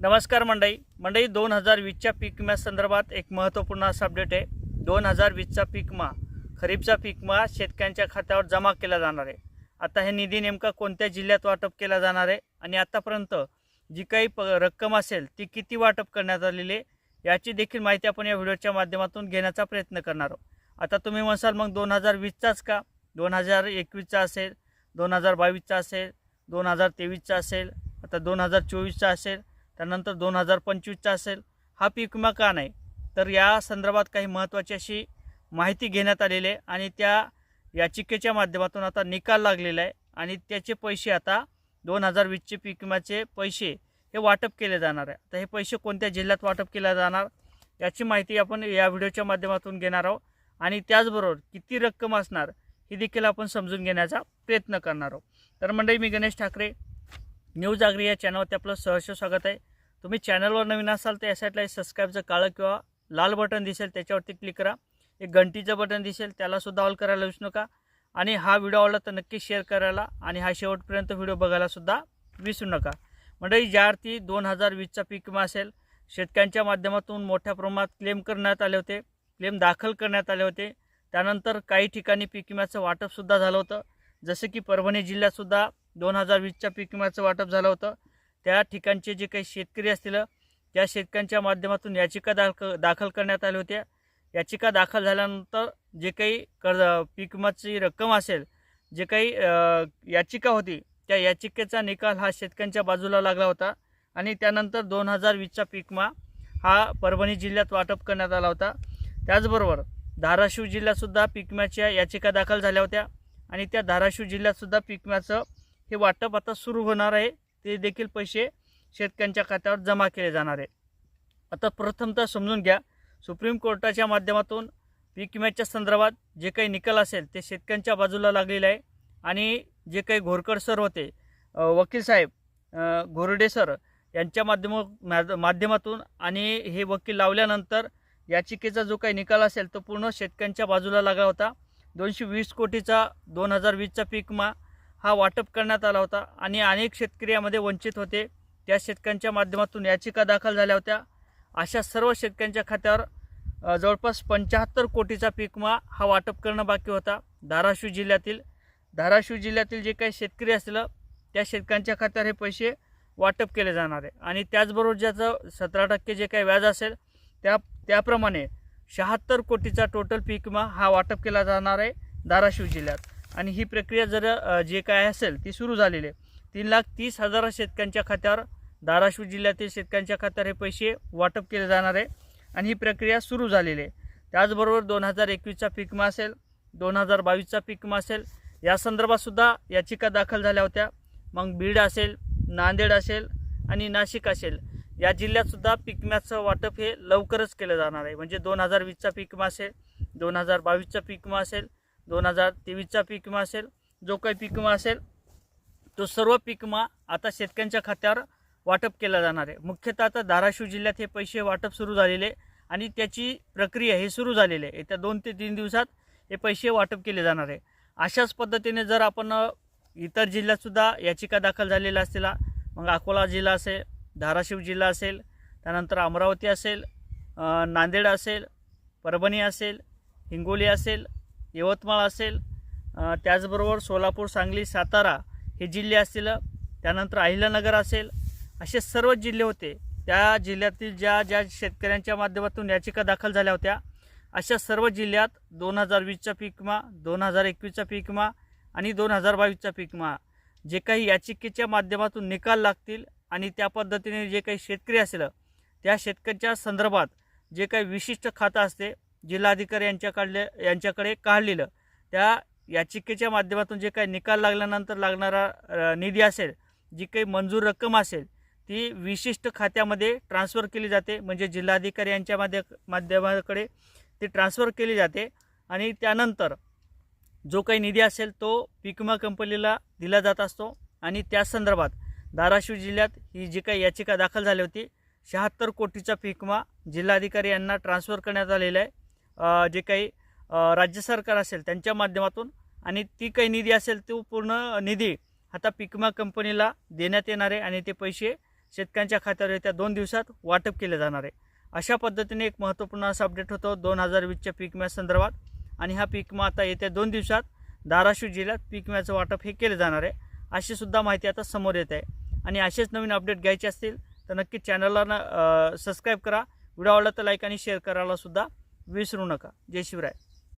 नमस्कार मंडई मंडई दोन हजार वीसच्या पीक संदर्भात एक महत्त्वपूर्ण असा अपडेट आहे. दोन हजार वीसचा पीक विमा खरीपचा पीक विमा शेतकऱ्यांच्या खात्यावर जमा केला जाणार आहे. आता हे निधी नेमका कोणत्या जिल्ह्यात वाटप केला जाणार आहे आणि आतापर्यंत जी काही प रक्कम असेल ती किती वाटप करण्यात आलेली आहे याची देखील माहिती आपण या व्हिडिओच्या माध्यमातून घेण्याचा प्रयत्न करणार आहोत. आता तुम्ही म्हणसाल मग दोन हजार वीसचाच का? दोन हजार एकवीसचा असेल दोन हजार बावीसचा असेल दोन हजार तेवीसचा असेल आता दोन हजार चोवीसचा असेल त्यानंतर दोन हजार पंचवीसचा असेल. हा पीक विमा का नाही? तर या संदर्भात काही महत्त्वाची अशी माहिती घेण्यात आलेली आहे आणि त्या याचिकेच्या माध्यमातून आता निकाल लागलेला आहे आणि त्याचे पैसे आता दोन हजार वीसचे पीक विम्याचे पैसे हे वाटप केले जाणार आहे. तर हे पैसे कोणत्या जिल्ह्यात वाटप केले जाणार याची माहिती आपण या व्हिडिओच्या माध्यमातून घेणार आहोत आणि त्याचबरोबर किती रक्कम असणार ही देखील आपण समजून घेण्याचा प्रयत्न करणार आहोत. तर मंडळी मी गणेश ठाकरे न्यूज आगरी या चॅनलवरती आपलं सहर्ष स्वागत आहे. तुम्ही चॅनलवर नवीन असाल तर या साईडला एक सबस्क्राईबचं काळं किंवा लाल बटन दिसेल त्याच्यावरती क्लिक करा. एक घंटीचं बटन दिसेल त्यालासुद्धा ऑल करायला विसरू नका. आणि हा व्हिडिओ आवडला तर नक्की शेअर करायला आणि हा शेवटपर्यंत व्हिडिओ बघायलासुद्धा विसरू नका. मंडळी ज्या अर्थी दोन हजार वीसचा पीक विमा असेल शेतकऱ्यांच्या माध्यमातून मोठ्या प्रमाणात क्लेम करण्यात आले होते क्लेम दाखल करण्यात आले होते. त्यानंतर काही ठिकाणी पीक विम्याचं वाटपसुद्धा झालं होतं. जसं की परभणी जिल्ह्यातसुद्धा दोन हजार वीसच्या पीक विम्याचं वाटप झालं होतं. त्या ठिकाणचे जे काही शेतकरी असतील त्या शेतकऱ्यांच्या माध्यमातून याचिका दाख दाखल करण्यात आल्या होत्या. याचिका दाखल झाल्यानंतर जे काही कर्ज पीक रक्कम असेल जे काही याचिका होती त्या याचिकेचा निकाल हा शेतकऱ्यांच्या बाजूला लागला होता आणि त्यानंतर दोन हजार वीसचा पीकमा हा परभणी जिल्ह्यात वाटप करण्यात आला होता. त्याचबरोबर धाराशिव जिल्ह्यातसुद्धा पीकम्याच्या याचिका दाखल झाल्या होत्या आणि त्या धाराशिव जिल्ह्यातसुद्धा पीकम्याचं हे वाटप आता सुरू होणार आहे. ते देखील पैसे शेतकऱ्यांच्या खात्यावर जमा केले जाणार आहे. आता प्रथमतः समजून घ्या सुप्रीम कोर्टाच्या माध्यमातून पीक विम्याच्या संदर्भात जे काही निकाल असेल ते शेतकऱ्यांच्या बाजूला लागलेलं आहे. आणि जे काही घोरकर सर होते वकील साहेब घोरडे सर यांच्या माध्यम माध्यमातून आणि हे वकील लावल्यानंतर याचिकेचा जो काही निकाल असेल तो पूर्ण शेतकऱ्यांच्या बाजूला लागला होता. दोनशे वीस कोटीचा दोन हजार वीसचा पीक विमा हा वाटप करण्यात आला होता आणि अनेक शेतकरी यामध्ये वंचित होते. त्या शेतकऱ्यांच्या माध्यमातून याचिका दाखल झाल्या होत्या. अशा सर्व शेतकऱ्यांच्या खात्यावर जवळपास पंच्याहत्तर कोटीचा पीकमा हा वाटप करणं बाकी होता. धाराशिव जिल्ह्यातील धाराशिव जिल्ह्यातील जे काही शेतकरी असतील त्या शेतकऱ्यांच्या खात्यावर हे पैसे वाटप केले जाणार आहे. आणि त्याचबरोबर ज्याचं सतरा टक्के जे काही व्याज असेल त्या त्याप्रमाणे शहात्तर कोटीचा टोटल पीक विमा हा वाटप केला जाणार आहे धाराशिव जिल्ह्यात. आणि ही प्रक्रिया जर जे काय असेल ती सुरू झालेली आहे. तीन लाख तीस हजार शेतकऱ्यांच्या खात्यावर धाराशिव जिल्ह्यातील शेतकऱ्यांच्या खात्यावर हे पैसे वाटप केले जाणार आहे आणि ही प्रक्रिया सुरू झालेली आहे. त्याचबरोबर दोन हजार एकवीसचा पिकमा असेल दोन हजार बावीसचा पिकमा असेल या संदर्भातसुद्धा याचिका दाखल झाल्या होत्या. मग बीड असेल नांदेड असेल आणि नाशिक असेल या जिल्ह्यातसुद्धा पिकम्याचं वाटप हे लवकरच केलं जाणार आहे. म्हणजे दोन हजार वीसचा पीक असेल दोन हजार बावीसचा पिकमा असेल दोन हजार तेवीसचा पीक विमा असेल जो काही पीक विमा असेल तो सर्व पीक विमा आता शेतकऱ्यांच्या खात्यावर वाटप केला जाणार आहे. मुख्यतः आता धाराशिव जिल्ह्यात हे पैसे वाटप सुरू झालेले आहे आणि त्याची प्रक्रिया हे सुरू झालेली आहे. येत्या दोन ते तीन दिवसात हे पैसे वाटप केले जाणार आहे. अशाच पद्धतीने जर आपण इतर जिल्ह्यातसुद्धा याचिका दाखल झालेल्या असतील मग अकोला जिल्हा असेल धाराशिव जिल्हा असेल त्यानंतर अमरावती असेल नांदेड असेल परभणी असेल हिंगोली असेल यवतमाळ असेल त्याचबरोबर सोलापूर सांगली सातारा हे जिल्हे असतील त्यानंतर अहिल्यानगर असेल असे सर्व जिल्हे होते. त्या जिल्ह्यातील ज्या ज्या शेतकऱ्यांच्या माध्यमातून याचिका दाखल झाल्या होत्या अशा सर्व जिल्ह्यात दोन हजार वीसचा पीक विमा दोन हजार एकवीसचा पीक विमा आणि दोन हजार बावीसचा पीक विमा जे काही याचिकेच्या माध्यमातून निकाल लागतील आणि त्या पद्धतीने जे काही शेतकरी असेल त्या शेतकऱ्याच्या संदर्भात जे काही विशिष्ट खातं असते जिल्हाधिकारी यांच्याकडले यांच्याकडे काढलेलं. त्या याचिकेच्या माध्यमातून जे काही निकाल लागल्यानंतर लागणारा निधी असेल जी काही मंजूर रक्कम असेल ती विशिष्ट खात्यामध्ये ट्रान्स्फर केली जाते. म्हणजे जिल्हाधिकारी यांच्या माध्य माध्यमाकडे ती ट्रान्स्फर केली जाते. आणि त्यानंतर जो काही निधी असेल तो पीक विमा कंपनीला दिला जात असतो. आणि त्या संदर्भात धाराशिव जिल्ह्यात ही जी काही याचिका दाखल झाली होती शहात्तर कोटीचा पीक विमा जिल्हाधिकारी यांना ट्रान्स्फर करण्यात आलेला आहे. जे काही राज्य सरकार असेल त्यांच्या माध्यमातून आणि ती काही निधी असेल तो पूर्ण निधी आता पीक विमा कंपनीला देण्यात येणार आहे आणि ते पैसे शेतकऱ्यांच्या खात्यावर येत्या दोन दिवसात वाटप केले जाणार आहे. अशा पद्धतीने एक महत्त्वपूर्ण असा अपडेट होतो दोन हजार वीसच्या पीक विम्या संदर्भात आणि हा पीक विमा आता येत्या दोन दिवसात धाराशिव जिल्ह्यात पीक विम्याचं वाटप हे केले जाणार आहे अशी सुद्धा माहिती आता समोर येत आहे. आणि असेच नवीन अपडेट घ्यायचे असतील तर नक्की चॅनलला सबस्क्राईब करा. व्हिडिओ आवडला तर लाईक आणि शेअर करायला सुद्धा विसरू नका. जय शिवराय.